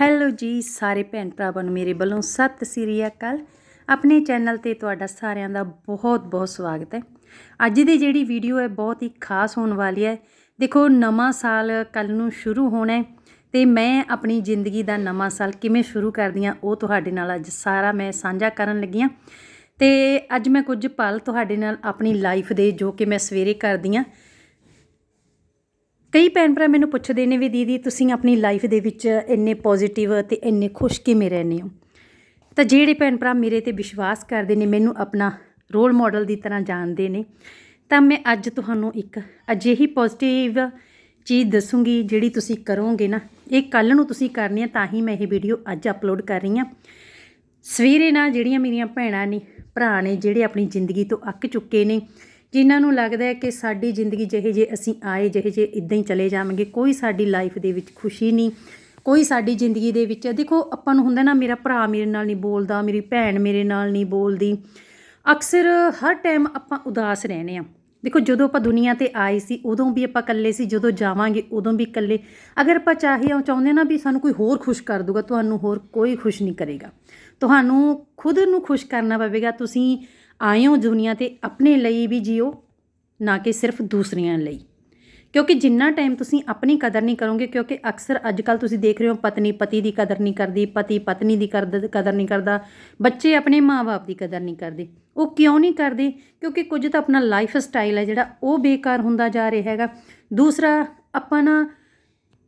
Hello ਜੀ ਸਾਰੇ ਭੈਣ ਭਰਾਵਾਂ ਨੂੰ ਮੇਰੇ ਵੱਲੋਂ ਸਤਿ ਸ੍ਰੀ ਅਕਾਲ। ਆਪਣੇ ਚੈਨਲ ਤੇ ਤੁਹਾਡਾ ਸਾਰਿਆਂ ਦਾ ਬਹੁਤ ਬਹੁਤ ਸਵਾਗਤ ਹੈ। ਅੱਜ ਦੀ ਜਿਹੜੀ ਵੀਡੀਓ ਹੈ ਬਹੁਤ ਹੀ ਖਾਸ ਹੋਣ ਵਾਲੀ ਹੈ। ਦੇਖੋ ਨਵਾਂ ਸਾਲ ਕੱਲ ਨੂੰ ਸ਼ੁਰੂ ਹੋਣਾ ਹੈ ਤੇ ਮੈਂ ਆਪਣੀ ਜ਼ਿੰਦਗੀ ਦਾ ਨਵਾਂ ਸਾਲ ਕਿਵੇਂ ਸ਼ੁਰੂ ਕਰਦੀ ਹਾਂ ਉਹ ਤੁਹਾਡੇ ਨਾਲ ਅੱਜ ਸਾਰਾ ਮੈਂ ਸਾਂਝਾ ਕਰਨ ਲੱਗੀ ਹਾਂ। ਤੇ ਅੱਜ ਮੈਂ ਕੁਝ ਪਲ ਤੁਹਾਡੇ ਨਾਲ ਆਪਣੀ ਲਾਈਫ ਦੇ ਜੋ ਕਿ ਮੈਂ ਸਵੇਰੇ ਕਰਦੀ ਹਾਂ ਕਈ ਭੈਣ ਭਰਾ ਮੈਨੂੰ ਪੁੱਛਦੇ ਨੇ ਵੀ ਦੀਦੀ ਤੁਸੀਂ ਆਪਣੀ ਲਾਈਫ ਦੇ ਵਿੱਚ ਇੰਨੇ ਪੋਜ਼ਿਟਿਵ ਅਤੇ ਇੰਨੇ ਖੁਸ਼ ਕਿਵੇਂ ਰਹਿੰਦੇ ਹੋ? ਤਾਂ ਜਿਹੜੇ ਭੈਣ ਭਰਾ ਮੇਰੇ ਤੇ ਵਿਸ਼ਵਾਸ ਕਰਦੇ ਨੇ, ਮੈਨੂੰ ਆਪਣਾ ਰੋਲ ਮਾਡਲ ਦੀ ਤਰ੍ਹਾਂ ਜਾਣਦੇ ਨੇ, ਤਾਂ ਮੈਂ ਅੱਜ ਤੁਹਾਨੂੰ ਇੱਕ ਅਜਿਹੀ ਪੋਜ਼ਿਟਿਵ ਚੀਜ਼ ਦੱਸੂਗੀ ਜਿਹੜੀ ਤੁਸੀਂ ਕਰੋਗੇ ਨਾ, ਇਹ ਕੱਲ ਨੂੰ ਤੁਸੀਂ ਕਰਨੀ ਹੈ ਤਾਂ ਹੀ ਮੈਂ ਇਹ ਵੀਡੀਓ ਅੱਜ ਅਪਲੋਡ ਕਰ ਰਹੀ ਹਾਂ। ਸਵੇਰੇ ਨਾ ਜਿਹੜੀਆਂ ਮੇਰੀਆਂ ਭੈਣਾਂ ਨੇ, ਭਰਾ ਨੇ ਜਿਹੜੇ ਆਪਣੀ ਜ਼ਿੰਦਗੀ ਤੋਂ ਅੱਕ ਚੁੱਕੇ ਨੇ ਜਿਨ੍ਹਾਂ ਨੂੰ ਲੱਗਦਾ ਹੈ ਕਿ ਸਾਡੀ ਜ਼ਿੰਦਗੀ ਜਿਹੇ ਜੇ ਅਸੀਂ ਆਏ, ਜਿਹੇ ਜੇ ਇਦਾਂ ਹੀ ਚਲੇ ਜਾਵਾਂਗੇ, ਕੋਈ ਸਾਡੀ ਲਾਈਫ ਦੇ ਵਿੱਚ ਖੁਸ਼ੀ ਨਹੀਂ, ਕੋਈ ਸਾਡੀ ਜ਼ਿੰਦਗੀ ਦੇ ਵਿੱਚ, ਦੇਖੋ ਆਪਾਂ ਨੂੰ ਹੁੰਦਾ ਨਾ, ਮੇਰਾ ਭਰਾ ਮੇਰੇ ਨਾਲ ਨਹੀਂ ਬੋਲਦਾ, ਮੇਰੀ ਭੈਣ ਮੇਰੇ ਨਾਲ ਨਹੀਂ ਬੋਲਦੀ। ਅਕਸਰ ਹਰ ਟਾਈਮ ਆਪਾਂ ਉਦਾਸ ਰਹਿੰਦੇ ਆ ਦੇਖੋ ਜਦੋਂ ਆਪਾਂ ਦੁਨੀਆ ਤੇ ਆਏ ਸੀ, ਉਦੋਂ ਵੀ ਆਪਾਂ ਇਕੱਲੇ ਸੀ, ਜਦੋਂ ਜਾਵਾਂਗੇ ਉਦੋਂ ਵੀ ਇਕੱਲੇ। ਅਗਰ ਆਪਾਂ ਚਾਹੀਏ ਚਾਹੁੰਦੇ ਨਾ ਵੀ ਸਾਨੂੰ ਕੋਈ ਹੋਰ ਖੁਸ਼ ਕਰ ਦੂਗਾ, ਤੁਹਾਨੂੰ ਹੋਰ ਕੋਈ ਖੁਸ਼ ਨਹੀਂ ਕਰੇਗਾ। ਤੁਹਾਨੂੰ ਖੁਦ ਨੂੰ ਖੁਸ਼ ਕਰਨਾ ਪਵੇਗਾ, ਤੁਸੀਂ ਆਇਓ ਦੁਨੀਆ ਤੇ ਆਪਣੇ ਲਈ ਵੀ ਜਿਓ, ਨਾ ਕਿ ਸਿਰਫ ਦੂਸਰਿਆਂ ਲਈ। ਕਿਉਂਕਿ ਜਿੰਨਾ ਟਾਈਮ ਤੁਸੀਂ ਆਪਣੀ ਕਦਰ ਨਹੀਂ ਕਰੋਗੇ, ਕਿਉਂਕਿ ਅਕਸਰ ਅੱਜ ਕੱਲ ਤੁਸੀਂ ਦੇਖ ਰਹੇ ਹੋ, ਪਤਨੀ ਪਤੀ ਦੀ ਕਦਰ ਨਹੀਂ ਕਰਦੀ, ਪਤੀ ਪਤਨੀ ਦੀ ਕਰਦ- ਕਦਰ ਨਹੀਂ ਕਰਦਾ, ਬੱਚੇ ਆਪਣੇ ਮਾਪੇ ਦੀ ਕਦਰ ਨਹੀਂ ਕਰਦੇ। ਉਹ ਕਿਉਂ ਨਹੀਂ ਕਰਦੇ? ਕਿਉਂਕਿ ਕੁਝ ਤਾਂ ਆਪਣਾ ਲਾਈਫ ਸਟਾਈਲ ਹੈ ਜਿਹੜਾ ਉਹ ਬੇਕਾਰ ਹੁੰਦਾ ਜਾ ਰਿਹਾ ਹੈਗਾ। ਦੂਸਰਾ, ਆਪਾਂ ਨਾ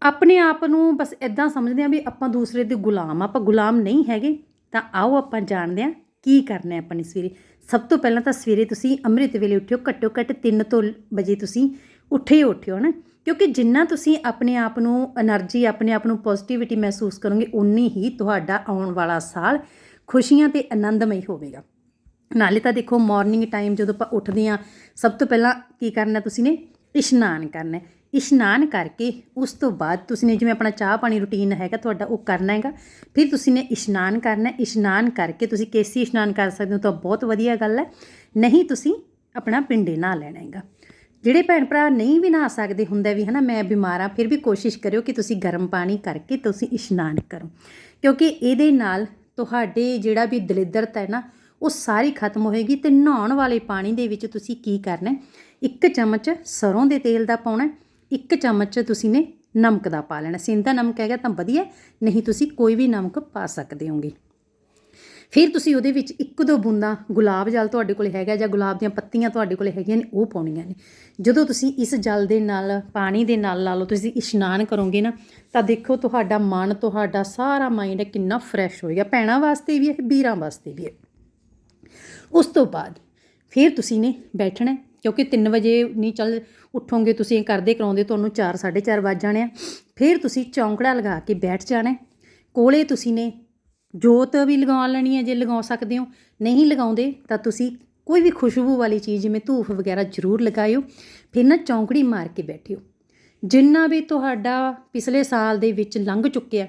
ਆਪਣੇ ਆਪ ਨੂੰ ਬਸ ਇਦਾਂ ਸਮਝਦੇ ਆ ਵੀ ਆਪਾਂ ਦੂਸਰੇ ਦੇ ਗੁਲਾਮ, ਆਪਾਂ ਗੁਲਾਮ ਨਹੀਂ ਹੈਗੇ। ਤਾਂ ਆਓ ਆਪਾਂ ਜਾਣਦੇ ਆ ਕੀ ਕਰਨਾ ਹੈ ਆਪਾਂ ਨੇ ਸਵੇਰੇ। ਸਭ ਤੋਂ ਪਹਿਲਾਂ ਤਾਂ ਸਵੇਰੇ ਤੁਸੀਂ ਅੰਮ੍ਰਿਤ ਵੇਲੇ ਉੱਠਿਓ, ਘੱਟੋ ਘੱਟ 3 ਤੋਂ ਵਜੇ ਤੁਸੀਂ ਉੱਠੇ ਹੀ ਉੱਠਿਓ ਨਾ ਕਿਉਂਕਿ ਜਿੰਨਾ ਤੁਸੀਂ ਆਪਣੇ ਆਪ ਨੂੰ એનર્ਜੀ ਆਪਣੇ ਆਪ ਨੂੰ ਪੋਜ਼ਿਟਿਵਿਟੀ ਮਹਿਸੂਸ ਕਰੋਗੇ ਉਨੀ ਹੀ ਤੁਹਾਡਾ ਆਉਣ ਵਾਲਾ ਸਾਲ ਖੁਸ਼ੀਆਂ ਤੇ ਆਨੰਦਮਈ ਹੋਵੇਗਾ। ਨਾਲੇ ਤਾਂ ਦੇਖੋ ਮਾਰਨਿੰਗ ਟਾਈਮ ਜਦੋਂ ਆਪਾਂ ਉੱਠਦੇ ਆ ਸਭ ਤੋਂ ਪਹਿਲਾਂ ਕੀ ਕਰਨਾ ਤੁਸੀਂ ਨੇ? ਇਸ਼ਨਾਨ ਕਰਨਾ ਇਸ਼ਨਾਨ ਕਰਕੇ ਉਸ ਤੋਂ ਬਾਅਦ ਤੁਸੀਂ ਨੇ ਜਿਵੇਂ ਆਪਣਾ ਚਾਹ ਪਾਣੀ ਰੁਟੀਨ ਹੈਗਾ ਤੁਹਾਡਾ ਉਹ ਕਰਨਾ ਹੈਗਾ, ਫਿਰ ਤੁਸੀਂ ਨੇ ਇਸ਼ਨਾਨ ਕਰਨਾ ਇਸ਼ਨਾਨ ਕਰਕੇ ਤੁਸੀਂ ਕੇਸੀ ਇਸ਼ਨਾਨ ਕਰ ਸਕਦੇ ਹੋ ਤਾਂ ਬਹੁਤ ਵਧੀਆ ਗੱਲ ਹੈ। ਨਹੀਂ ਤੁਸੀਂ ਆਪਣਾ ਪਿੰਡੇ ਨਹਾ ਲੈਣਾ ਹੈਗਾ। ਜਿਹੜੇ ਭੈਣ ਭਰਾ ਨਹੀਂ ਵੀ ਨਹਾ ਸਕਦੇ ਹੁੰਦਾ ਵੀ ਹਨਾ, ਮੈਂ ਬਿਮਾਰ ਆ ਫਿਰ ਵੀ ਕੋਸ਼ਿਸ਼ ਕਰਿਓ ਕਿ ਤੁਸੀਂ ਗਰਮ ਪਾਣੀ ਕਰਕੇ ਤੁਸੀਂ ਇਸ਼ਨਾਨ ਕਰੋ। ਕਿਉਂਕਿ ਇਹਦੇ ਨਾਲ ਤੁਹਾਡੇ ਜਿਹੜਾ ਵੀ ਦਲਿੱਦਰਤਾ ਹੈ ਨਾ, ਉਹ ਸਾਰੀ ਖਤਮ ਹੋਏਗੀ ਤੇ ਨਹਾਉਣ ਵਾਲੇ ਪਾਣੀ ਦੇ ਵਿੱਚ ਤੁਸੀਂ ਕੀ ਕਰਨਾ ਇੱਕ ਚਮਚ ਸਰੋਂ ਦੇ ਤੇਲ ਦਾ ਪਾਉਣਾ ਇੱਕ ਚਮਚ ਤੁਸੀਂ ਨੇ ਨਮਕ ਦਾ ਪਾ ਲੈਣਾ। ਸਿੰਦਾ ਨਮਕ ਹੈਗਾ ਤਾਂ ਵਧੀਆ, ਨਹੀਂ ਤੁਸੀਂ ਕੋਈ ਵੀ ਨਮਕ ਪਾ ਸਕਦੇ ਹੋਗੇ। ਫਿਰ ਤੁਸੀਂ ਉਹਦੇ ਵਿੱਚ ਇੱਕ ਦੋ ਬੂੰਦਾਂ ਗੁਲਾਬ ਜਲ ਤੁਹਾਡੇ ਕੋਲ ਹੈਗਾ ਜਾਂ ਗੁਲਾਬ ਦੀਆਂ ਪੱਤੀਆਂ ਤੁਹਾਡੇ ਕੋਲ ਹੈਗੀਆਂ ਨੇ, ਉਹ ਪਾਉਣੀਆਂ ਨੇ। ਜਦੋਂ ਤੁਸੀਂ ਇਸ ਜਲ ਦੇ ਨਾਲ, ਪਾਣੀ ਦੇ ਨਾਲ ਲਾ ਲਓ, ਤੁਸੀਂ ਇਸ਼ਨਾਨ ਕਰੋਗੇ ਨਾ, ਤਾਂ ਦੇਖੋ ਤੁਹਾਡਾ ਮਨ, ਤੁਹਾਡਾ ਸਾਰਾ ਮਾਈਂਡ ਕਿੰਨਾ ਫਰੈਸ਼ ਹੋਏਗਾ। ਭੈਣਾਂ ਵਾਸਤੇ ਵੀ ਹੈ, ਵੀਰਾਂ ਵਾਸਤੇ ਵੀ ਹੈ। ਉਸ ਤੋਂ ਬਾਅਦ ਫਿਰ ਤੁਸੀਂ ਨੇ ਬੈਠਣਾ ਕਿਉਂਕਿ 3 ਵਜੇ ਨਹੀਂ ਚੱਲ ਉੱਠੋਗੇ ਤੁਸੀਂ ਕਰਦੇ ਕਰਾਉਂਦੇ, ਤੁਹਾਨੂੰ 4 4:30 ਵੱਜ ਜਾਣੇ ਆ। ਫਿਰ ਤੁਸੀਂ ਚੌਂਕੜਾ ਲਗਾ ਕੇ ਬੈਠ ਜਾਣਾ। ਕੋਲੇ ਤੁਸੀਂ ਨੇ ਜੋਤ ਵੀ ਲਗਾ ਲੈਣੀ ਹੈ ਜੇ ਲਗਾ ਸਕਦੇ ਹੋ। ਨਹੀਂ ਲਗਾਉਂਦੇ ਤਾਂ ਤੁਸੀਂ ਕੋਈ ਵੀ ਖੁਸ਼ਬੂ ਵਾਲੀ ਚੀਜ਼, ਜਿਵੇਂ ਧੂਫ ਵਗੈਰਾ ਜ਼ਰੂਰ ਲਗਾਇਓ। ਫਿਰ ਨਾ ਚੌਂਕੜੀ ਮਾਰ ਕੇ ਬੈਠਿਓ। ਜਿੰਨਾ ਵੀ ਤੁਹਾਡਾ ਪਿਛਲੇ ਸਾਲ ਦੇ ਵਿੱਚ ਲੰਘ ਚੁੱਕਿਆ,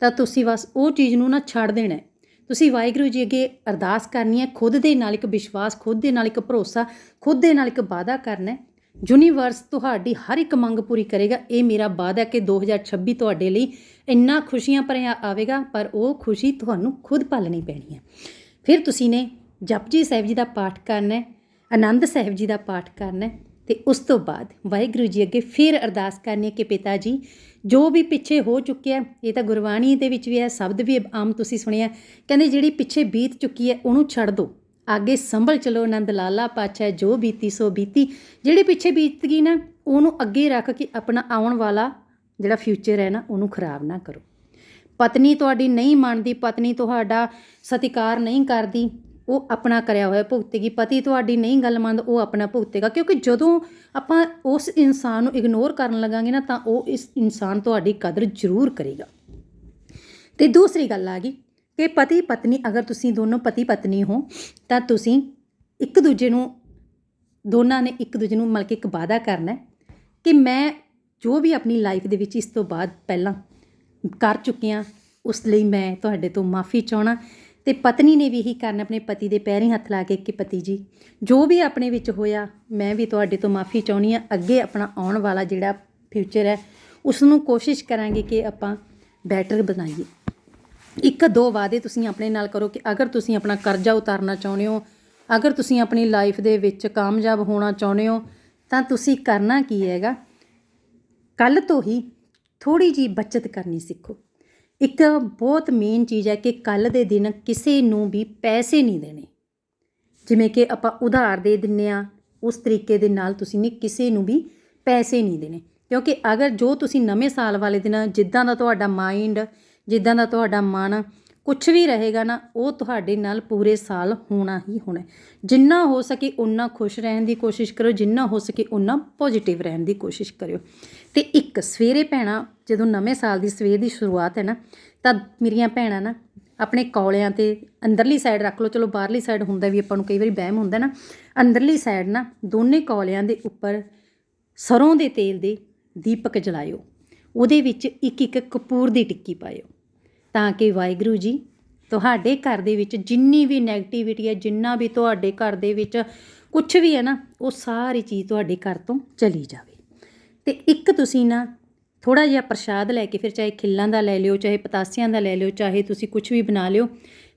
ਤਾਂ ਤੁਸੀਂ ਬਸ ਉਹ ਚੀਜ਼ ਨੂੰ ਨਾ ਛੱਡ ਦੇਣਾ। ਤੁਸੀਂ ਵਾਹਿਗੁਰੂ ਜੀ ਅੱਗੇ ਅਰਦਾਸ ਕਰਨੀ ਹੈ, ਖੁਦ ਦੇ ਨਾਲ ਇੱਕ ਵਿਸ਼ਵਾਸ, ਖੁਦ ਦੇ ਨਾਲ ਇੱਕ ਭਰੋਸਾ, ਖੁਦ ਦੇ ਨਾਲ ਇੱਕ ਵਾਅਦਾ ਕਰਨਾ ਹੈ। ਯੂਨੀਵਰਸ ਤੁਹਾਡੀ ਹਰ ਇੱਕ ਮੰਗ ਪੂਰੀ ਕਰੇਗਾ। ਇਹ ਮੇਰਾ ਵਾਅਦਾ ਹੈ ਕਿ 2026 ਤੁਹਾਡੇ ਲਈ ਇੰਨਾ ਖੁਸ਼ੀਆਂ ਭਰਿਆ ਆਵੇਗਾ, ਪਰ ਉਹ ਖੁਸ਼ੀ ਤੁਹਾਨੂੰ ਖੁਦ ਪਾਲਣੀ ਪੈਣੀ ਹੈ। ਫਿਰ ਤੁਸੀਂ ਨੇ ਜਪਜੀ ਸਾਹਿਬ ਜੀ ਦਾ ਪਾਠ ਕਰਨਾ ਹੈ, ਆਨੰਦ ਸਾਹਿਬ ਜੀ ਦਾ ਪਾਠ ਕਰਨਾ ਹੈ। ਤੇ ਉਸ ਤੋਂ ਬਾਅਦ ਵਾਹਿਗੁਰੂ ਜੀ ਅੱਗੇ ਫਿਰ ਅਰਦਾਸ ਕਰਨੀ ਹੈ ਕਿ ਪਿਤਾ ਜੀ, ਜੋ ਵੀ ਪਿੱਛੇ ਹੋ ਚੁੱਕਿਆ ਇਹ ਤਾਂ ਗੁਰਬਾਣੀ ਦੇ ਵਿੱਚ ਵੀ ਹੈ, ਸ਼ਬਦ ਵੀ ਆਮ ਤੁਸੀਂ ਸੁਣਿਆ ਕਹਿੰਦੇ ਜਿਹੜੀ ਪਿੱਛੇ ਬੀਤ ਚੁੱਕੀ ਹੈ, ਉਹਨੂੰ ਛੱਡ ਦਿਓ ਅੱਗੇ ਸੰਭਲ ਚਲੋ, ਆਨੰਦ ਲਾਲਾ ਪਾਛੈ ਜੋ ਬੀਤੀ ਸੋ ਬੀਤੀ। ਜਿਹੜੀ ਪਿੱਛੇ ਬੀਤ ਗਈ ਨਾ, ਉਹਨੂੰ ਅੱਗੇ ਰੱਖ ਕੇ ਆਪਣਾ ਆਉਣ ਵਾਲਾ ਜਿਹੜਾ ਫਿਊਚਰ ਹੈ ਨਾ, ਉਹਨੂੰ ਖਰਾਬ ਨਾ ਕਰੋ। ਪਤਨੀ ਤੁਹਾਡੀ ਨਹੀਂ ਮੰਨਦੀ, ਪਤਨੀ ਤੁਹਾਡਾ ਸਤਿਕਾਰ ਨਹੀਂ ਕਰਦੀ। ਉਹ ਆਪਣਾ ਕਰਿਆ ਹੋਇਆ ਭੁਗਤੇਗੀ। ਪਤੀ ਤੁਹਾਡੀ ਨਹੀਂ ਗੱਲ ਮੰਨਦਾ ਉਹ ਆਪਣਾ ਭੁਗਤੇਗਾ। ਕਿਉਂਕਿ ਜਦੋਂ ਆਪਾਂ ਉਸ ਇਨਸਾਨ ਨੂੰ ਇਗਨੋਰ ਕਰਨ ਲੱਗਾਂਗੇ ਨਾ, ਤਾਂ ਉਹ ਇਸ ਇਨਸਾਨ ਤੁਹਾਡੀ ਕਦਰ ਜ਼ਰੂਰ ਕਰੇਗਾ। ਤੇ ਦੂਸਰੀ ਗੱਲ ਆ ਗਈ ਕਿ ਪਤੀ, ਪਤਨੀ, ਅਗਰ ਤੁਸੀਂ ਦੋਨੋਂ ਪਤੀ, ਪਤਨੀ ਹੋ, ਤਾਂ ਤੁਸੀਂ ਇੱਕ ਦੂਜੇ ਨੂੰ, ਦੋਨਾਂ ਨੇ ਇੱਕ ਦੂਜੇ ਨੂੰ ਮਿਲ ਕੇ ਇੱਕ ਵਾਅਦਾ ਕਰਨਾ ਕਿ ਮੈਂ ਜੋ ਵੀ ਆਪਣੀ ਲਾਈਫ ਦੇ ਵਿੱਚ ਇਸ ਤੋਂ ਬਾਅਦ ਪਹਿਲਾਂ ਕਰ ਚੁੱਕਿਆ ਉਸ ਲਈ ਮੈਂ ਤੁਹਾਡੇ ਤੋਂ ਮਾਫੀ ਚਾਹਣਾ ਤੇ ਪਤਨੀ ਨੇ ਵੀ ਇਹੀ ਕਰਨਾ ਆਪਣੇ ਪਤੀ ਦੇ ਪੈਰੀਂ ਹੱਥ ਲਾ ਕੇ ਕਿ ਪਤੀ ਜੀ, ਜੋ ਵੀ ਆਪਣੇ ਵਿੱਚ ਹੋਇਆ, ਮੈਂ ਵੀ ਤੁਹਾਡੇ ਤੋਂ ਮਾਫੀ ਚਾਹੁੰਦੀ ਹਾਂ। ਅੱਗੇ ਆਪਣਾ ਆਉਣ ਵਾਲਾ ਜਿਹੜਾ ਫਿਊਚਰ ਹੈ ਉਸ ਨੂੰ ਕੋਸ਼ਿਸ਼ ਕਰਾਂਗੇ ਕਿ ਆਪਾਂ ਬੈਟਰ ਬਣਾਈਏ। ਇੱਕ ਦੋ ਵਾਅਦੇ ਤੁਸੀਂ ਆਪਣੇ ਨਾਲ ਕਰੋ ਕਿ ਅਗਰ ਤੁਸੀਂ ਆਪਣਾ ਕਰਜ਼ਾ ਉਤਾਰਨਾ ਚਾਹੁੰਦੇ ਹੋ, ਅਗਰ ਤੁਸੀਂ ਆਪਣੀ ਲਾਈਫ ਦੇ ਵਿੱਚ ਕਾਮਯਾਬ ਹੋਣਾ ਚਾਹੁੰਦੇ ਹੋ, ਤਾਂ ਤੁਸੀਂ ਕਰਨਾ ਕੀ ਹੈਗਾ? ਕੱਲ ਤੋਂ ਹੀ ਥੋੜੀ ਜੀ ਬਚਤ ਕਰਨੀ ਸਿੱਖੋ। ਇੱਕ ਬਹੁਤ ਮੇਨ ਚੀਜ਼ ਹੈ ਕਿ ਕੱਲ ਦੇ ਦਿਨ ਕਿਸੇ ਨੂੰ ਵੀ ਪੈਸੇ ਨਹੀਂ ਦੇਣੇ। ਜਿਵੇਂ ਕਿ ਆਪਾਂ ਉਧਾਰ ਦੇ ਦਿੰਨੇ ਆ, ਉਸ ਤਰੀਕੇ ਦੇ ਨਾਲ ਤੁਸੀਂ ਨੇ ਕਿਸੇ ਨੂੰ ਵੀ ਪੈਸੇ ਨਹੀਂ ਦੇਣੇ। ਕਿਉਂਕਿ ਅਗਰ ਜੋ ਤੁਸੀਂ ਨਵੇਂ ਸਾਲ ਵਾਲੇ ਦਿਨ ਜਿੱਦਾਂ ਦਾ ਤੁਹਾਡਾ ਮਾਈਂਡ ਜਿੱਦਾਂ ਦਾ ਤੁਹਾਡਾ ਮਨ ਕੁਝ ਵੀ ਰਹੇਗਾ ਨਾ, ਉਹ ਤੁਹਾਡੇ ਨਾਲ ਪੂਰੇ ਸਾਲ ਹੋਣਾ ਹੀ ਹੋਣਾ ਜਿੰਨਾ ਹੋ ਸਕੇ ਉਨਾ ਖੁਸ਼ ਰਹਿਣ ਦੀ ਕੋਸ਼ਿਸ਼ ਕਰੋ, ਜਿੰਨਾ ਹੋ ਸਕੇ ਉਨਾ ਪੋਜ਼ਿਟਿਵ ਰਹਿਣ ਦੀ ਕੋਸ਼ਿਸ਼ ਕਰਿਓ। ਤੇ ਇੱਕ ਸਵੇਰੇ ਭੈਣਾ, ਜਦੋਂ ਨਵੇਂ ਸਾਲ ਦੀ ਸਵੇਰ ਦੀ ਸ਼ੁਰੂਆਤ ਹੈ ਨਾ, ਤਾਂ ਮੇਰੀਆਂ ਭੈਣਾਂ ਨਾ ਆਪਣੇ ਕੌਲਿਆਂ ਤੇ ਅੰਦਰਲੀ ਸਾਈਡ ਰੱਖ ਲਓ। ਚਲੋ ਬਾਹਰਲੀ ਸਾਈਡ ਹੁੰਦਾ ਵੀ ਆਪਾਂ ਨੂੰ ਕਈ ਵਾਰੀ ਵਹਿਮ ਹੁੰਦਾ ਨਾ, ਅੰਦਰਲੀ ਸਾਈਡ ਨਾ ਦੋਨੇ ਕੌਲਿਆਂ ਦੇ ਉੱਪਰ ਸਰੋਂ ਦੇ ਤੇਲ ਦੇ ਦੀਪਕ ਜਲਾਇਓ। ਉਹਦੇ ਵਿੱਚ ਇੱਕ ਇੱਕ ਕਪੂਰ ਦੀ ਟਿੱਕੀ ਪਾਇਓ। ਤਾਂ ਕਿ ਵਾਹਿਗੁਰੂ ਜੀ, ਤੁਹਾਡੇ ਘਰ ਦੇ ਵਿੱਚ ਜਿੰਨੀ ਵੀ ਨੈਗੇਟਿਵਿਟੀ ਹੈ, ਜਿੰਨਾ ਵੀ ਤੁਹਾਡੇ ਘਰ ਦੇ ਵਿੱਚ ਕੁਝ ਵੀ ਹੈ ਨਾ, ਉਹ ਸਾਰੀ ਚੀਜ਼ ਤੁਹਾਡੇ ਘਰ ਤੋਂ ਚਲੀ ਜਾਵੇ। ਤੇ ਇੱਕ ਤੁਸੀਂ ਨਾ ਥੋੜਾ ਜਿਹਾ ਪ੍ਰਸ਼ਾਦ ਲੈ ਕੇ ਫਿਰ ਚਾਹੇ ਖਿੱਲਾਂ ਦਾ ਲੈ ਲਿਓ, ਚਾਹੇ ਪਤਾਸਿਆਂ ਦਾ ਲੈ ਲਿਓ, ਚਾਹੇ ਤੁਸੀਂ ਕੁਝ ਵੀ ਬਣਾ ਲਿਓ,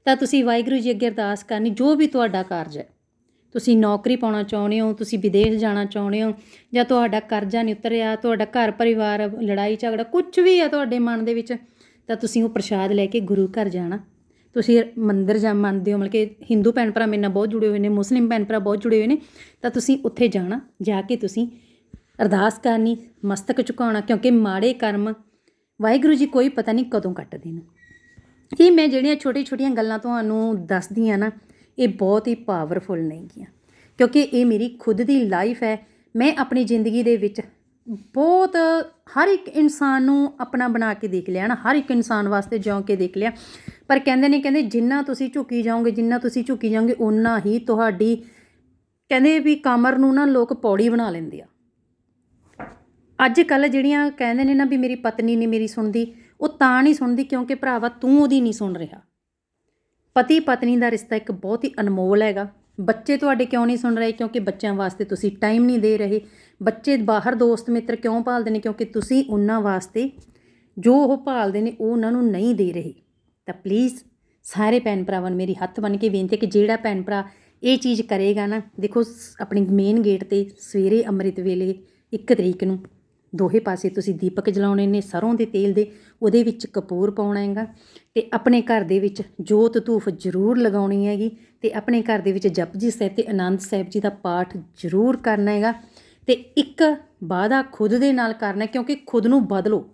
ਤਾਂ ਤੁਸੀਂ ਵਾਹਿਗੁਰੂ ਜੀ ਅੱਗੇ ਅਰਦਾਸ ਕਰਨੀ, ਜੋ ਵੀ ਤੁਹਾਡਾ ਕਾਰਜ ਹੈ। ਤੁਸੀਂ ਨੌਕਰੀ ਪਾਉਣਾ ਚਾਹੁੰਦੇ ਹੋ, ਤੁਸੀਂ ਵਿਦੇਸ਼ ਜਾਣਾ ਚਾਹੁੰਦੇ ਹੋ, ਜਾਂ ਤੁਹਾਡਾ ਕਰਜ਼ਾ ਨਹੀਂ ਉਤਰਿਆ, ਤੁਹਾਡਾ ਘਰ ਪਰਿਵਾਰ ਲੜਾਈ ਝਗੜਾ ਕੁਝ ਵੀ ਹੈ ਤੁਹਾਡੇ ਮਨ ਦੇ ਵਿੱਚ ਤਾਂ ਤੁਸੀਂ ਉਹ ਪ੍ਰਸ਼ਾਦ ਲੈ ਕੇ ਗੁਰੂ ਘਰ ਜਾਣਾ। ਤੁਸੀਂ ਮੰਦਿਰ ਜਾਂ ਮੰਨਦੇ ਹੋ, ਮਤਲਬ ਕਿ ਹਿੰਦੂ ਭੈਣ ਭਰਾ ਮੇਰੇ ਨਾਲ ਬਹੁਤ ਜੁੜੇ ਹੋਏ ਨੇ, ਮੁਸਲਿਮ ਭੈਣ ਭਰਾ ਬਹੁਤ ਜੁੜੇ ਹੋਏ ਨੇ, ਤਾਂ ਤੁਸੀਂ ਉੱਥੇ ਜਾਣਾ, ਜਾ ਕੇ ਤੁਸੀਂ ਅਰਦਾਸ ਕਰਨੀ, ਮਸਤਕ ਝੁਕਾਉਣਾ, ਕਿਉਂਕਿ ਮਾੜੇ ਕਰਮ ਵਾਹਿਗੁਰੂ ਜੀ ਕੋਈ ਪਤਾ ਨਹੀਂ ਕਦੋਂ ਕੱਟ ਦੇਣ ਇਹ ਮੈਂ ਜਿਹੜੀਆਂ ਛੋਟੀ ਛੋਟੀਆਂ ਗੱਲਾਂ ਤੁਹਾਨੂੰ ਦੱਸਦੀ ਆ ਨਾ, ਇਹ ਬਹੁਤ ਹੀ ਪਾਵਰਫੁਲ ਨੇਗੀਆਂ ਕਿਉਂਕਿ ਇਹ ਮੇਰੀ ਖੁਦ ਦੀ ਲਾਈਫ ਹੈ। ਮੈਂ ਆਪਣੀ ਜ਼ਿੰਦਗੀ ਦੇ ਵਿੱਚ ਬਹੁਤ ਹਰ ਇੱਕ ਇਨਸਾਨ ਨੂੰ ਆਪਣਾ ਬਣਾ ਕੇ ਦੇਖ ਲਿਆ ਨਾ, ਹਰ ਇੱਕ ਇਨਸਾਨ ਵਾਸਤੇ ਜਿਉਂ ਕੇ ਦੇਖ ਲਿਆ। ਪਰ ਕਹਿੰਦੇ ਨੇ, ਕਹਿੰਦੇ ਜਿੰਨਾ ਤੁਸੀਂ ਝੁਕੀ ਜਾਓਗੇ, ਜਿੰਨਾ ਤੁਸੀਂ ਝੁਕੀ ਜਾਓਗੇ, ਓਨਾ ਹੀ ਤੁਹਾਡੀ, ਕਹਿੰਦੇ ਵੀ ਕਮਰ ਨੂੰ ਨਾ ਲੋਕ ਪੌੜੀ ਬਣਾ ਲੈਂਦੇ ਆ। ਅੱਜ ਕੱਲ ਜਿਹੜੀਆਂ ਕਹਿੰਦੇ ਨੇ ਨਾ ਵੀ ਮੇਰੀ ਪਤਨੀ ਨਹੀਂ ਮੇਰੀ ਸੁਣਦੀ, ਉਹ ਤਾਂ ਨਹੀਂ ਸੁਣਦੀ ਕਿਉਂਕਿ ਭਰਾਵਾ ਤੂੰ ਉਹਦੀ ਨਹੀਂ ਸੁਣ ਰਿਹਾ। ਪਤੀ ਪਤਨੀ ਦਾ ਰਿਸ਼ਤਾ ਇੱਕ ਬਹੁਤ ਹੀ ਅਨਮੋਲ ਹੈਗਾ। ਬੱਚੇ ਤੁਹਾਡੇ ਕਿਉਂ ਨਹੀਂ ਸੁਣ ਰਹੇ? ਕਿਉਂਕਿ ਬੱਚਿਆਂ ਵਾਸਤੇ ਤੁਸੀਂ ਟਾਈਮ ਨਹੀਂ ਦੇ ਰਹੇ। ਬੱਚੇ ਬਾਹਰ ਦੋਸਤ ਮਿੱਤਰ ਕਿਉਂ ਭਾਲਦੇ ਨੇ? ਕਿਉਂਕਿ ਤੁਸੀਂ ਉਹਨਾਂ ਵਾਸਤੇ ਜੋ ਉਹ ਭਾਲਦੇ ਨੇ, ਉਹ ਉਹਨਾਂ ਨੂੰ ਨਹੀਂ ਦੇ ਰਹੇ। ਤਾਂ ਪਲੀਜ਼ ਸਾਰੇ ਭੈਣ ਭਰਾਵਾਂ ਨੂੰ ਮੇਰੀ ਹੱਥ ਬੰਨ੍ਹ ਕੇ ਬੇਨਤੀ ਹੈ ਕਿ ਜਿਹੜਾ ਭੈਣ ਭਰਾ ਇਹ ਚੀਜ਼ ਕਰੇਗਾ ਨਾ, ਦੇਖੋ, ਸ- ਆਪਣੀ ਮੇਨ ਗੇਟ ਤੇ ਸਵੇਰੇ ਅੰਮ੍ਰਿਤ ਵੇਲੇ 1 ਤਰੀਕ ਨੂੰ ਦੋਹੇ ਪਾਸੇ ਤੁਸੀਂ ਦੀਪਕ ਜਲਾਉਣੇ ਨੇ, ਸਰੋਂ ਦੇ ਤੇਲ ਦੇ, ਉਹਦੇ ਵਿੱਚ ਕਪੂਰ ਪਾਉਣਾ ਹੈਗਾ। ਤੇ ਆਪਣੇ ਘਰ ਦੇ ਵਿੱਚ ਜੋਤ ਧੂਫ ਜ਼ਰੂਰ ਲਗਾਉਣੀ ਹੈਗੀ ਤੇ ਆਪਣੇ ਘਰ ਦੇ ਵਿੱਚ ਜਪਜੀ ਸਾਹਿਬ ਤੇ ਆਨੰਦ ਸਾਹਿਬ ਜੀ ਦਾ ਪਾਠ ਜ਼ਰੂਰ ਕਰਨਾ ਹੈਗਾ। ਤੇ ਇੱਕ ਵਾਅਦਾ ਖੁਦ ਦੇ ਨਾਲ ਕਰਨਾ, ਕਿਉਂਕਿ ਖੁਦ ਨੂੰ ਬਦਲੋ।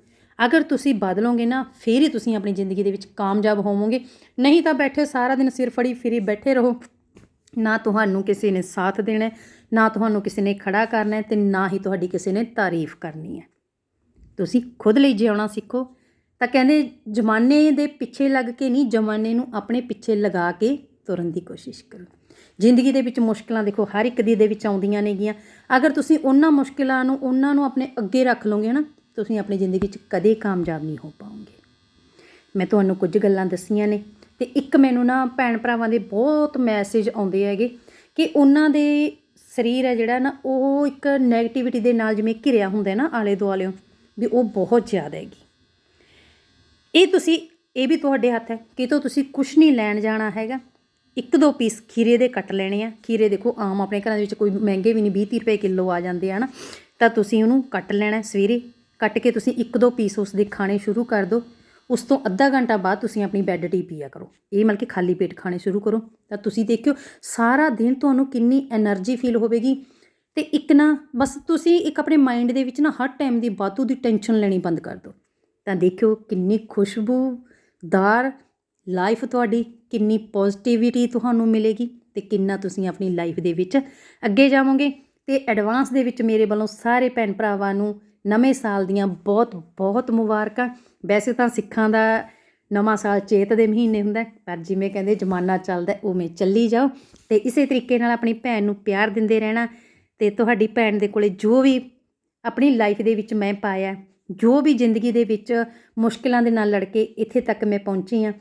ਅਗਰ ਤੁਸੀਂ ਬਦਲੋਗੇ ਨਾ, ਫਿਰ ਹੀ ਤੁਸੀਂ ਆਪਣੀ ਜ਼ਿੰਦਗੀ ਦੇ ਵਿੱਚ ਕਾਮਯਾਬ ਹੋਵੋਗੇ। ਨਹੀਂ ਤਾਂ ਬੈਠੇ ਸਾਰਾ ਦਿਨ ਸਿਰ ਫੜੀ ਫਿਰੀ ਬੈਠੇ ਰਹੋ। ਨਾ ਤੁਹਾਨੂੰ ਕਿਸੇ ਨੇ ਸਾਥ ਦੇਣਾ ਨਾ ਤੁਹਾਨੂੰ ਕਿਸੇ ਨੇ ਖੜਾ ਕਰਨਾ ਹੈ ਤੇ ਨਾ ਹੀ ਤੁਹਾਡੀ ਕਿਸੇ ਨੇ ਤਾਰੀਫ ਕਰਨੀ ਹੈ। ਤੁਸੀਂ ਖੁਦ ਲਈ ਜਿਉਣਾ ਸਿੱਖੋ। ਤਾਂ ਕਹਿੰਦੇ ਜਮਾਨੇ ਦੇ ਪਿੱਛੇ ਲੱਗ ਕੇ ਨਹੀਂ, ਜਮਾਨੇ ਨੂੰ ਆਪਣੇ ਪਿੱਛੇ ਲਗਾ ਕੇ ਤੁਰਨ ਦੀ ਕੋਸ਼ਿਸ਼ ਕਰੋ। ਜ਼ਿੰਦਗੀ ਦੇ ਵਿੱਚ ਮੁਸ਼ਕਲਾਂ ਦੇਖੋ, ਹਰ ਇੱਕ ਦੀ ਦੇ ਵਿੱਚ ਆਉਂਦੀਆਂ ਨੇਗੀਆਂ। ਅਗਰ ਤੁਸੀਂ ਉਹਨਾਂ ਮੁਸ਼ਕਲਾਂ ਨੂੰ, ਉਹਨਾਂ ਨੂੰ ਆਪਣੇ ਅੱਗੇ ਰੱਖ ਲਓਗੇ ਨਾ, ਤੁਸੀਂ ਆਪਣੀ ਜ਼ਿੰਦਗੀ 'ਚ ਕਦੇ ਕਾਮਯਾਬ ਨਹੀਂ ਹੋ ਪਾਓਗੇ। ਮੈਂ ਤੁਹਾਨੂੰ ਕੁਝ ਗੱਲਾਂ ਦੱਸੀਆਂ ਨੇ ਤੇ ਇੱਕ ਮੈਨੂੰ ਨਾ ਭੈਣ ਭਰਾਵਾਂ ਦੇ ਬਹੁਤ ਮੈਸੇਜ ਆਉਂਦੇ ਹੈਗੇ ਕਿ ਉਹਨਾਂ ਦੇ ਸਰੀਰ ਹੈ ਜਿਹੜਾ ਨਾ, ਉਹ ਇੱਕ ਨੈਗੇਟਿਵਿਟੀ ਦੇ ਨਾਲ ਜਿਵੇਂ ਘਿਰਿਆ ਹੁੰਦਾ ਨਾ ਆਲੇ ਦੁਆਲਿਓਂ, ਵੀ ਉਹ ਬਹੁਤ ਜ਼ਿਆਦਾ ਹੈਗੀ। ਇਹ ਤੁਸੀਂ, ਇਹ ਵੀ ਤੁਹਾਡੇ ਹੱਥ ਹੈ ਕਿਤੋਂ ਤੁਸੀਂ ਕੁਝ ਨਹੀਂ ਲੈਣ ਜਾਣਾ ਹੈਗਾ। ਇੱਕ ਦੋ ਪੀਸ ਖੀਰੇ ਦੇ ਕੱਟ ਲੈਣੇ ਆ। ਖੀਰੇ ਦੇਖੋ, ਆਮ ਆਪਣੇ ਘਰਾਂ ਦੇ ਵਿੱਚ ਕੋਈ ਮਹਿੰਗੇ ਵੀ ਨਹੀਂ 20 30 ਰੁਪਏ ਕਿਲੋ ਆ ਜਾਂਦੇ ਆ ਨਾ ਤਾਂ ਤੁਸੀਂ ਉਹਨੂੰ ਕੱਟ ਲੈਣਾ ਸਵੇਰੇ। ਕੱਟ ਕੇ ਤੁਸੀਂ ਇੱਕ ਦੋ ਪੀਸ ਉਸ ਦੇ ਖਾਣੇ ਸ਼ੁਰੂ ਕਰ ਦਿਓ। ਉਸ ਤੋਂ ਅੱਧਾ ਘੰਟਾ ਬਾਅਦ ਤੁਸੀਂ ਆਪਣੀ ਬੈੱਡ ਟੀ ਪੀਆ ਕਰੋ। ਇਹ ਮਤਲਬ ਕਿ ਖਾਲੀ ਪੇਟ ਖਾਣੇ ਸ਼ੁਰੂ ਕਰੋ। ਤਾਂ ਤੁਸੀਂ ਦੇਖਿਓ, ਸਾਰਾ ਦਿਨ ਤੁਹਾਨੂੰ ਕਿੰਨੀ એનર્ਜੀ ਫੀਲ ਹੋਵੇਗੀ। ਤੇ ਇੱਕ ਨਾ, ਬਸ ਤੁਸੀਂ ਇੱਕ ਆਪਣੇ ਮਾਈਂਡ ਦੇ ਵਿੱਚ ਨਾ ਹਰ ਟਾਈਮ ਦੀ ਬਾਤੂ ਦੀ ਟੈਨਸ਼ਨ ਲੈਣੀ ਬੰਦ ਕਰ ਦਿਓ। ਤਾਂ ਦੇਖਿਓ ਕਿੰਨੀ ਖੁਸ਼ਬੂਦਾਰ ਲਾਈਫ ਤੁਹਾਡੀ, ਕਿੰਨੀ ਪੋਜ਼ਿਟਿਵਿਟੀ ਤੁਹਾਨੂੰ ਮਿਲੇਗੀ ਤੇ ਕਿੰਨਾ ਤੁਸੀਂ ਆਪਣੀ ਲਾਈਫ ਦੇ ਵਿੱਚ ਅੱਗੇ ਜਾਵੋਗੇ। ਤੇ ਐਡਵਾਂਸ ਦੇ ਵਿੱਚ ਮੇਰੇ ਵੱਲੋਂ ਸਾਰੇ ਭੈਣ ਭਰਾਵਾਂ ਨੂੰ ਨਵੇਂ ਸਾਲ ਦੀਆਂ ਬਹੁਤ ਬਹੁਤ ਮੁਬਾਰਕਾਂ। ਵੈਸੇ ਤਾਂ ਸਿੱਖਾਂ ਦਾ ਨਵਾਂ ਸਾਲ ਚੇਤ ਦੇ ਮਹੀਨੇ ਹੁੰਦਾ ਪਰ ਜਿਵੇਂ ਕਹਿੰਦੇ ਜ਼ਮਾਨਾ ਚੱਲਦਾ ਉਵੇਂ ਚੱਲੀ ਜਾਓ। ਤੇ ਇਸੇ ਤਰੀਕੇ ਨਾਲ ਆਪਣੀ ਭੈਣ ਨੂੰ ਪਿਆਰ ਦਿੰਦੇ ਰਹਿਣਾ ਤੇ ਤੁਹਾਡੀ ਭੈਣ ਦੇ ਕੋਲੇ ਜੋ ਵੀ ਆਪਣੀ ਲਾਈਫ ਦੇ ਵਿੱਚ ਮੈਂ ਪਾਇਆ, ਜੋ ਵੀ ਜ਼ਿੰਦਗੀ ਦੇ ਵਿੱਚ ਮੁਸ਼ਕਿਲਾਂ ਦੇ ਨਾਲ ਲੜ ਕੇ ਇੱਥੇ ਤੱਕ ਮੈਂ ਪਹੁੰਚੀ ਹਾਂ,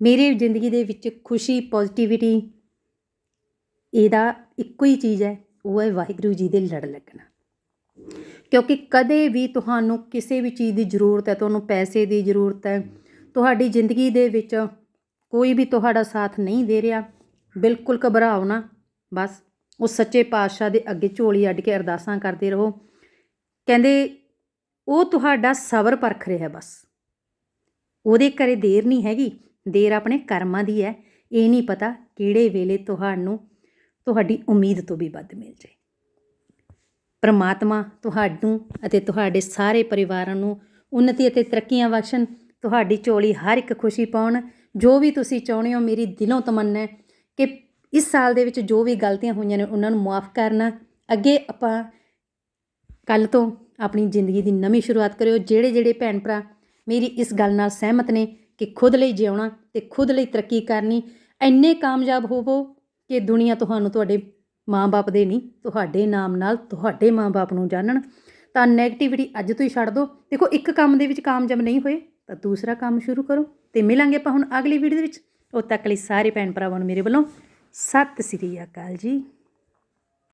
ਮੇਰੀ ਜ਼ਿੰਦਗੀ ਦੇ ਵਿੱਚ ਖੁਸ਼ੀ ਪੋਜ਼ਿਟਿਵਿਟੀ ਇਹਦਾ ਇੱਕੋ ਹੀ ਚੀਜ਼ ਹੈ, ਉਹ ਹੈ ਵਾਹਿਗੁਰੂ ਜੀ ਦੇ ਲੜ ਲੱਗਣਾ। ਕਿਉਂਕਿ ਕਦੇ ਵੀ ਤੁਹਾਨੂੰ ਕਿਸੇ ਵੀ ਚੀਜ਼ ਦੀ ਜ਼ਰੂਰਤ ਹੈ, ਤੁਹਾਨੂੰ ਪੈਸੇ ਦੀ ਜ਼ਰੂਰਤ ਹੈ, ਤੁਹਾਡੀ ਜ਼ਿੰਦਗੀ ਦੇ ਵਿੱਚ ਕੋਈ ਵੀ ਤੁਹਾਡਾ ਸਾਥ ਨਹੀਂ ਦੇ ਰਿਹਾ, ਬਿਲਕੁਲ ਘਬਰਾਓ ਨਾ, ਬਸ ਉਹ ਸੱਚੇ ਪਾਤਸ਼ਾਹ ਦੇ ਅੱਗੇ ਝੋਲੀ ਅੱਡ ਕੇ ਅਰਦਾਸਾਂ ਕਰਦੇ ਰਹੋ। ਕਹਿੰਦੇ, ਉਹ ਤੁਹਾਡਾ ਸਬਰ ਪਰਖ ਰਿਹਾ ਬਸ। ਉਹਦੇ ਘਰੇ ਦੇਰ ਨਹੀਂ ਹੈਗੀ, ਦੇਰ ਆਪਣੇ ਕਰਮਾਂ ਦੀ ਹੈ। ਇਹ ਨਹੀਂ ਪਤਾ ਕਿਹੜੇ ਵੇਲੇ ਤੁਹਾਨੂੰ, ਤੁਹਾਡੀ ਉਮੀਦ ਤੋਂ ਵੀ ਵੱਧ ਮਿਲ ਜਾਏ। ਪਰਮਾਤਮਾ ਤੁਹਾਨੂੰ ਅਤੇ ਤੁਹਾਡੇ ਸਾਰੇ ਪਰਿਵਾਰਾਂ ਨੂੰ ਉન્નਤੀ ਅਤੇ ਤਰੱਕੀਆਂ ਬਖਸ਼ਣ, ਤੁਹਾਡੀ ਝੋਲੀ ਹਰ ਇੱਕ ਖੁਸ਼ੀ ਪਾਉਣ। ਜੋ ਵੀ ਤੁਸੀਂ ਚਾਹੁੰਦੇ ਹੋ, ਮੇਰੀ ਦਿਲੋਂ ਤਮੰਨਾ ਹੈ ਕਿ ਇਸ ਸਾਲ ਦੇ ਵਿੱਚ ਜੋ ਵੀ ਗਲਤੀਆਂ ਹੋਈਆਂ ਨੇ, ਉਹਨਾਂ ਨੂੰ ਮਾਫ ਕਰਨਾ। ਅੱਗੇ ਆਪਾਂ ਕੱਲ ਤੋਂ ਆਪਣੀ ਜ਼ਿੰਦਗੀ ਦੀ ਨਵੀਂ ਸ਼ੁਰੂਆਤ ਕਰਿਓ। ਜਿਹੜੇ ਜਿਹੜੇ ਭੈਣ ਭਰਾ ਮੇਰੀ ਇਸ ਗੱਲ ਨਾਲ ਸਹਿਮਤ ਨੇ ਕਿ ਖੁਦ ਲਈ ਜਿਉਣਾ ਤੇ ਖੁਦ ਲਈ ਤਰੱਕੀ ਕਰਨੀ, ਇੰਨੇ ਕਾਮਯਾਬ ਹੋਵੋ ਕਿ ਦੁਨੀਆ ਤੁਹਾਨੂੰ ਤੁਹਾਡੇ ਮਾਂ-ਬਾਪ ਦੇ ਨਹੀਂ, ਤੁਹਾਡੇ ਨਾਮ ਨਾਲ ਤੁਹਾਡੇ ਮਾਂ-ਬਾਪ ਨੂੰ ਜਾਣਨ। ਤਾਂ ਨੈਗੇਟਿਵਿਟੀ ਅੱਜ ਤੋਂ ਹੀ ਛੱਡ ਦਿਓ ਦੇਖੋ, ਇੱਕ ਕੰਮ ਦੇ ਵਿੱਚ ਕਾਮਯਾਬ ਨਹੀਂ ਹੋਏ, ਤਾਂ ਦੂਸਰਾ ਕੰਮ ਸ਼ੁਰੂ ਕਰੋ ਤੇ ਮਿਲਾਂਗੇ ਆਪਾਂ ਹੁਣ ਅਗਲੀ ਵੀਡੀਓ ਦੇ ਵਿੱਚ। ਉਦ ਤੱਕ ਲਈ ਸਾਰੇ ਭੈਣ ਭਰਾਵਾਂ ਨੂੰ ਮੇਰੇ ਵੱਲੋਂ ਸਤਿ ਸ੍ਰੀ ਅਕਾਲ ਜੀ।